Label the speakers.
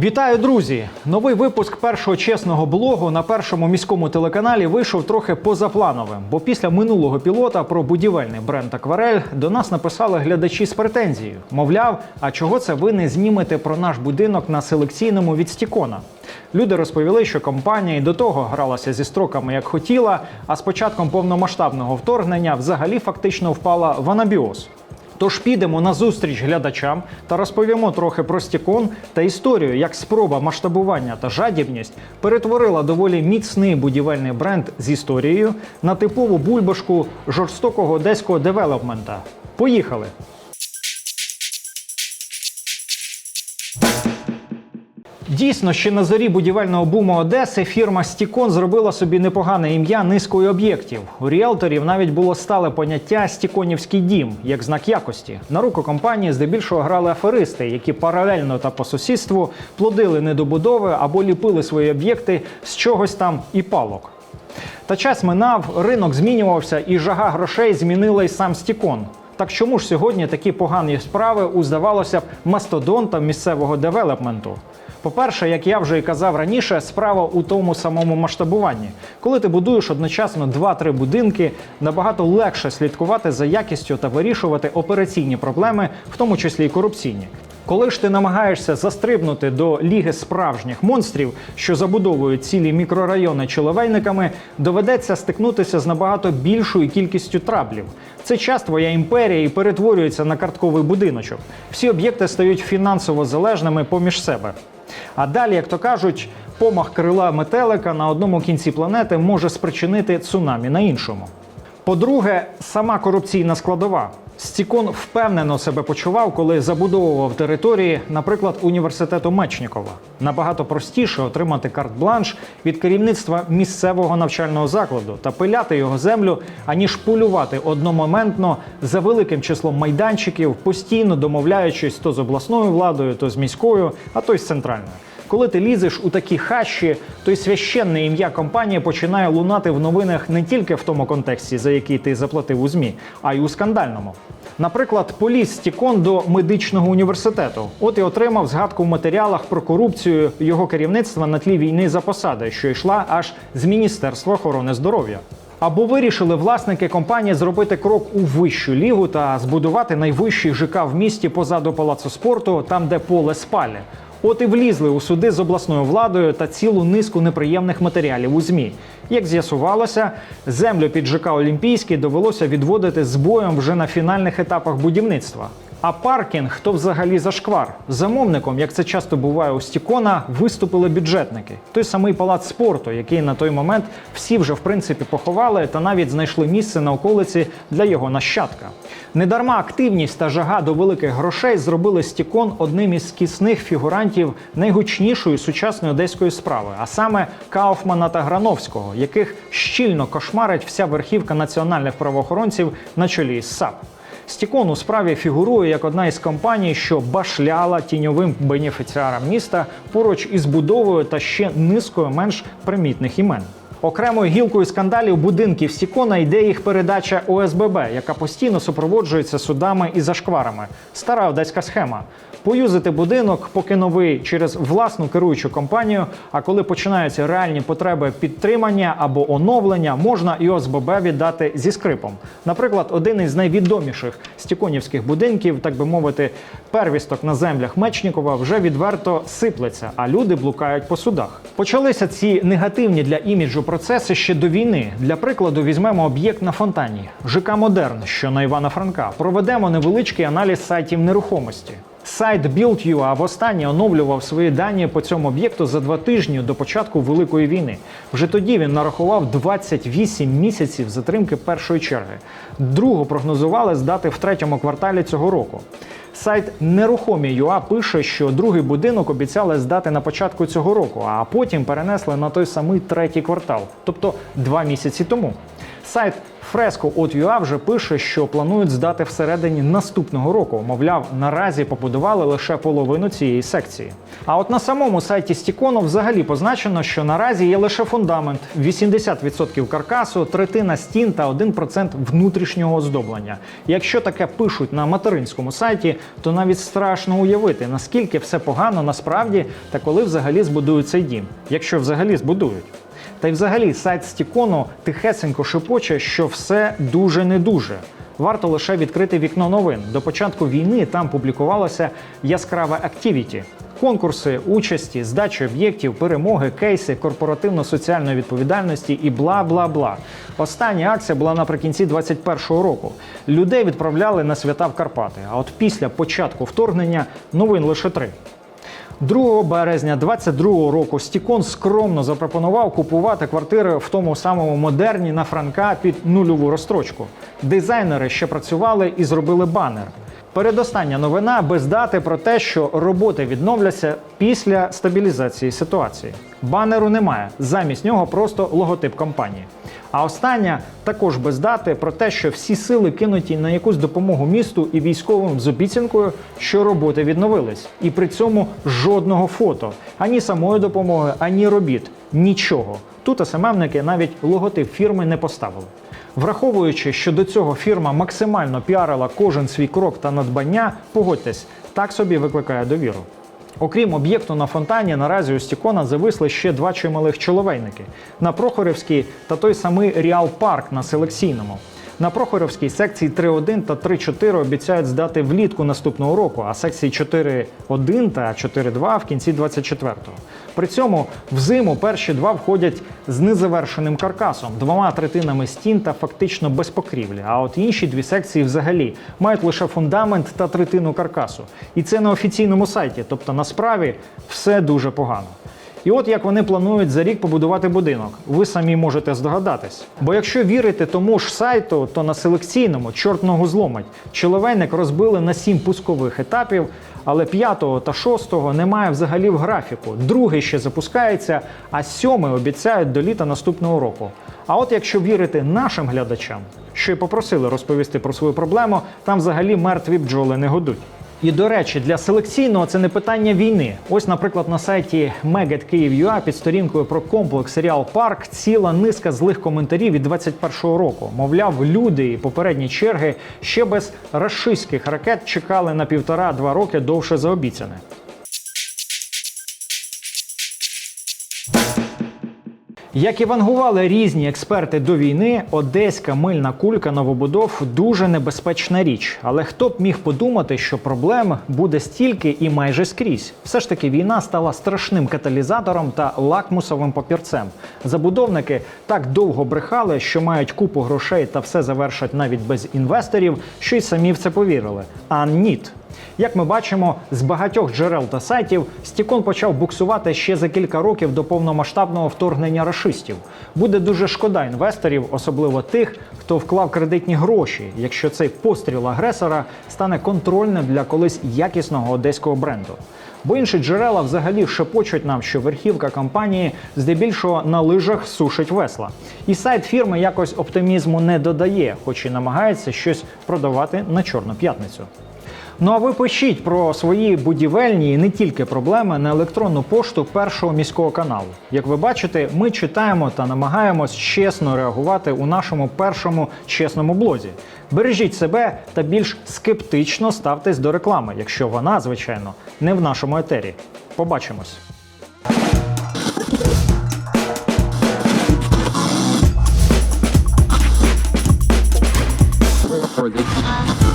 Speaker 1: Вітаю, друзі! Новий випуск першого чесного блогу на першому міському телеканалі вийшов трохи позаплановим, бо після минулого пілота про будівельний бренд Акварель до нас написали глядачі з претензією. Мовляв, а чого це ви не знімете про наш будинок на селекційному від Стікона? Люди розповіли, що компанія і до того гралася зі строками як хотіла, а з початком повномасштабного вторгнення взагалі фактично впала в анабіоз. Тож підемо на зустріч глядачам та розповімо трохи про стікон та історію, як спроба масштабування та жадібність перетворила доволі міцний будівельний бренд з історією на типову бульбашку жорстокого одеського девелопмента. Поїхали! Дійсно, ще на зорі будівельного буму Одеси фірма Стікон зробила собі непогане ім'я низкою об'єктів. У ріелторів навіть було стале поняття Стіконівський дім як знак якості. На руку компанії здебільшого грали аферисти, які паралельно та по сусідству плодили недобудови або ліпили свої об'єкти з чогось там і палок. Та час минав, ринок змінювався, і жага грошей змінила й сам Стікон. Так чому ж сьогодні такі погані справи у здавалося б мастодонта місцевого девелопменту? По-перше, як я вже і казав раніше, справа у тому самому масштабуванні. Коли ти будуєш одночасно 2-3 будинки, набагато легше слідкувати за якістю та вирішувати операційні проблеми, в тому числі й корупційні. Коли ж ти намагаєшся застрибнути до ліги справжніх монстрів, що забудовують цілі мікрорайони чоловейниками, доведеться стикнутися з набагато більшою кількістю траблів. Це час твоя імперія і перетворюється на картковий будиночок. Всі об'єкти стають фінансово залежними поміж себе. А далі, як то кажуть, помах крила метелика на одному кінці планети може спричинити цунамі на іншому. По-друге, сама корупційна складова. Стікон впевнено себе почував, коли забудовував території, наприклад, університету Мечнікова. Набагато простіше отримати карт-бланш від керівництва місцевого навчального закладу та пиляти його землю, аніж полювати одномоментно за великим числом майданчиків, постійно домовляючись то з обласною владою, то з міською, а то й з центральною. Коли ти лізеш у такі хащі, то й священне ім'я компанії починає лунати в новинах не тільки в тому контексті, за який ти заплатив у ЗМІ, а й у скандальному. Наприклад, поліз Стікон до медичного університету. От і отримав згадку в матеріалах про корупцію його керівництва на тлі війни за посади, що йшла аж з Міністерства охорони здоров'я. Або вирішили власники компанії зробити крок у вищу лігу та збудувати найвищий ЖК в місті позаду палацу спорту, там де поле спалі. От і влізли у суди з обласною владою та цілу низку неприємних матеріалів у змі. Як з'ясувалося, землю під ЖК Олімпійський довелося відводити з боєм вже на фінальних етапах будівництва. А паркінг то взагалі зашквар. Замовником, як це часто буває у Стікона, виступили бюджетники. Той самий палац спорту, який на той момент всі вже в принципі поховали та навіть знайшли місце на околиці для його нащадка. Недарма активність та жага до великих грошей зробили Стікон одним із скісних фігурантів найгучнішої сучасної одеської справи, а саме Кауфмана та Грановського, яких щільно кошмарить вся верхівка національних правоохоронців на чолі з САП. Стікон у справі фігурує як одна із компаній, що башляла тіньовим бенефіціарам міста поруч із будовою та ще низкою менш примітних імен. Окремою гілкою скандалів будинків Стікона йде їх передача ОСББ, яка постійно супроводжується судами і зашкварами. Стара одеська схема. Поюзати будинок, поки новий, через власну керуючу компанію. А коли починаються реальні потреби підтримання або оновлення, можна і ОСББ віддати зі скрипом. Наприклад, один із найвідоміших стіконівських будинків, так би мовити, первісток на землях Мечнікова вже відверто сиплеться, а люди блукають по судах. Почалися ці негативні для іміджу процеси ще до війни. Для прикладу, візьмемо об'єкт на фонтані ЖК Модерн, що на Івана Франка. Проведемо невеличкий аналіз сайтів нерухомості. Сайт Build.ua востаннє оновлював свої дані по цьому об'єкту за два тижні до початку Великої війни. Вже тоді він нарахував 28 місяців затримки першої черги. Другу прогнозували здати в третьому кварталі цього року. Сайт Нерухомі.ua пише, що другий будинок обіцяли здати на початку цього року, а потім перенесли на той самий третій квартал, тобто два місяці тому. Сайт Fresco.ua вже пише, що планують здати всередині наступного року. Мовляв, наразі побудували лише половину цієї секції. А от на самому сайті Стікону взагалі позначено, що наразі є лише фундамент, 80% каркасу, третина стін та 1% внутрішнього оздоблення. Якщо таке пишуть на материнському сайті, то навіть страшно уявити, наскільки все погано насправді та коли взагалі збудують цей дім, якщо взагалі збудують. Та й взагалі сайт Стікону тихесенько шепоче, що все дуже не дуже. Варто лише відкрити вікно новин. До початку війни там публікувалося яскраве активіті. Конкурси, участі, здачі об'єктів, перемоги, кейси, корпоративно-соціальної відповідальності і бла бла бла. Остання акція була наприкінці 2021 року. Людей відправляли на свята в Карпати. А от після початку вторгнення новин лише три. 2 березня 22 року Стікон скромно запропонував купувати квартири в тому самому модерні на Франка під нульову розстрочку. Дизайнери ще працювали і зробили банер. Передостання новина без дати про те, що роботи відновляться після стабілізації ситуації. Банеру немає, замість нього просто логотип компанії. А остання також без дати про те, що всі сили кинуті на якусь допомогу місту і військовим з обіцянкою, що роботи відновились, і при цьому жодного фото, ані самої допомоги, ані робіт, нічого. Тут СММники навіть логотип фірми не поставили. Враховуючи, що до цього фірма максимально піарила кожен свій крок та надбання, погодьтесь, так собі викликає довіру. Окрім об'єкту на фонтані, наразі у Стікона зависли ще два чималих чоловейники на Прохорівській та той самий Ріал Парк на селекційному. На Прохорівській секції 3.1 та 3.4 обіцяють здати влітку наступного року, а секції 4.1 та 4.2 в кінці 24-го. При цьому взиму перші два входять з незавершеним каркасом, двома третинами стін та фактично без покрівлі. А от інші дві секції взагалі мають лише фундамент та третину каркасу. І це на офіційному сайті, тобто на справі все дуже погано. І от як вони планують за рік побудувати будинок, ви самі можете здогадатись. Бо якщо вірити тому ж сайту, то на селекційному чорт ногу зломить. Чоловейник розбили на сім пускових етапів, але п'ятого та шостого немає взагалі в графіку. Другий ще запускається, а сьомий обіцяють до літа наступного року. А от якщо вірити нашим глядачам, що й попросили розповісти про свою проблему, там взагалі мертві бджоли не годуть. І до речі, для селекційного це не питання війни. Ось, наприклад, на сайті Megat Kyiv.ua під сторінкою про комплекс Серіал Парк ціла низка злих коментарів від 21-го року. Мовляв, люди і попередні черги ще без рашистських ракет чекали на півтора-два роки довше за обіцяне. Як і вангували різні експерти до війни, одеська мильна кулька новобудов дуже небезпечна річ. Але хто б міг подумати, що проблем буде стільки і майже скрізь? Все ж таки, війна стала страшним каталізатором та лакмусовим папірцем. Забудовники так довго брехали, що мають купу грошей та все завершать навіть без інвесторів, що й самі в це повірили. А ніт. Як ми бачимо, з багатьох джерел та сайтів Стікон почав буксувати ще за кілька років до повномасштабного вторгнення рашистів. Буде дуже шкода інвесторів, особливо тих, хто вклав кредитні гроші, якщо цей постріл агресора стане контрольним для колись якісного одеського бренду. Бо інші джерела взагалі шепочуть нам, що верхівка компанії здебільшого на лижах сушить весла. І сайт фірми якось оптимізму не додає, хоч і намагається щось продавати на чорну п'ятницю. Ну а ви пишіть про свої будівельні і не тільки проблеми на електронну пошту першого міського каналу. Як ви бачите, ми читаємо та намагаємось чесно реагувати у нашому першому чесному блозі. Бережіть себе та більш скептично ставтесь до реклами, якщо вона, звичайно, не в нашому етері. Побачимось.
Speaker 2: for the